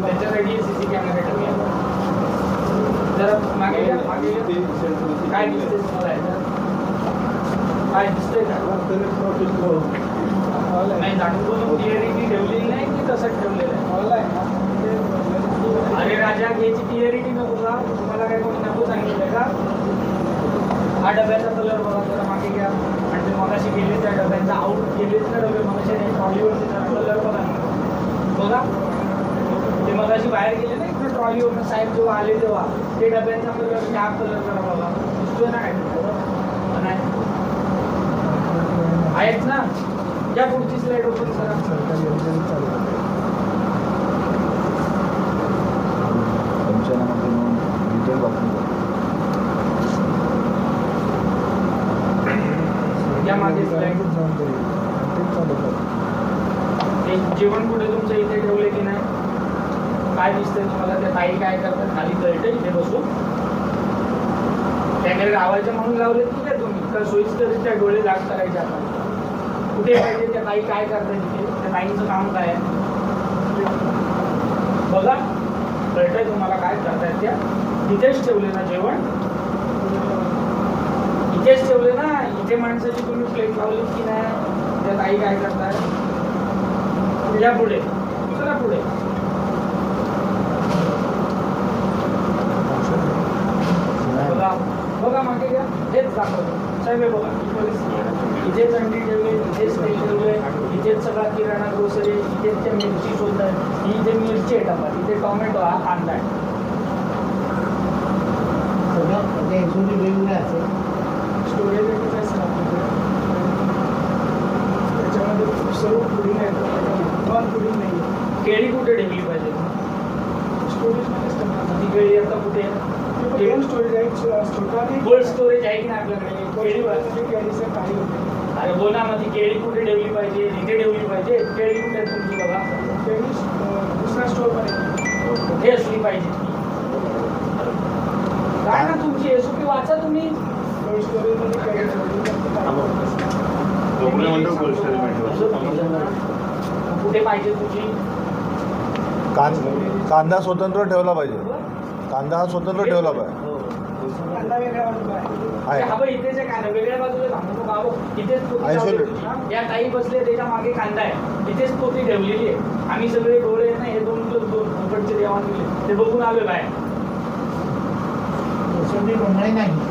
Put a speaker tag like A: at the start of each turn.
A: त्याच्यासाठी C C कॅमेरे ठेवूया जरा मागे मागे काय दिसतंय? काय दिसतंय नाही दाखवून क्लिअरिटी ठेवलेली नाही की तसंच ठेवलेलं आहे अरे राजा याची क्लिअरिटी नको का तुम्हाला काय कोणी नको सांगितलं का हा डब्याचा कलर बघा जरा मागे घ्या आणि ते मगाशी गेले त्या डब्यांचा आऊट गेलेच ना डबे मगाशी ट्रॉलीवरचे जरा कलर बघा बघा बाहेर गेले ना इकडे ट्रॉलीवर साहेब जेव्हा आले तेव्हा ते डब्यांचा कलर हा कलर जरा बघा. दिसतोय ना काय का आहेत ना? या पुढची स्लाईड ओपन करा. जेवण कुठे तुमच्या इथे ठेवले की काय दिसतंय तुम्हाला? त्या ताई काय करतात? खाली कळतं इथे बसून. त्याकडे लावायचे म्हणून लावले की काय तुम्ही? तर सोयीस्कर त्या डोळे जाग करायचे आपण कुठे पाहिजे त्या ताई काय करतात इथे? त्या ताईंचं काम काय आहे? बघा. कळतंय तुम्हाला काय करतायत त्या? इथेच ठेवले ना जेवण? इथेच ठेवले ना? इथे माणसाची तुम्ही प्लेट लावली की नाही? त्या ताई काय करताय या पुढे. चला पुढे बघा बघा मागे घ्या हेच दाखवतो. साहेब हे बघा आहे. इथेच अंडी ठेवले इथेच तेल ठेवले इथेच सगळा किराणा ग्रोसरी इथेच त्या मिरची शोधतात ही इथे मिरची आहे टमाट इथे टोमॅटो हा कांदा आहे. स्टोरेज त्याच्यामध्ये सर्व पुडिंग आहे पुडिंग नाही. केळी कुठे ठेवली पाहिजे? स्टोरेजमध्येच ठेवणार ती केळी आता कुठे आहे स्टोरेज आहे छोटा कोल्ड स्टोरेज आहे की नाही आपल्याकडे? अरे बोला मग ती केळी कुठे ठेवली पाहिजे? इथे ठेवली पाहिजे? केळी कुठे तुमची बघा केळी दुसऱ्या कुठे असली पाहिजे? काय ना तुमची एसओपी वाचा तुम्ही? कोल्ड स्टोरेजमध्ये केळी. कुठे पाहिजे तुझी?
B: कांदा स्वतंत्र ठेवला पाहिजे. कांदा हा स्वतंत्र ठेवला पाहिजे.
A: बाजूला आहे. हा इथेच आहे वेगळ्या बाजूला नका हो. इथेच पोती. या ताई बसले त्याच्यामागे कांदा आहे इथेच पोती ठेवलेली आहे आम्ही सगळे डोळे आहे ना हे दोन दोन फुकटचे देवाण दिले ते बघून आलो बाहेर
C: नाही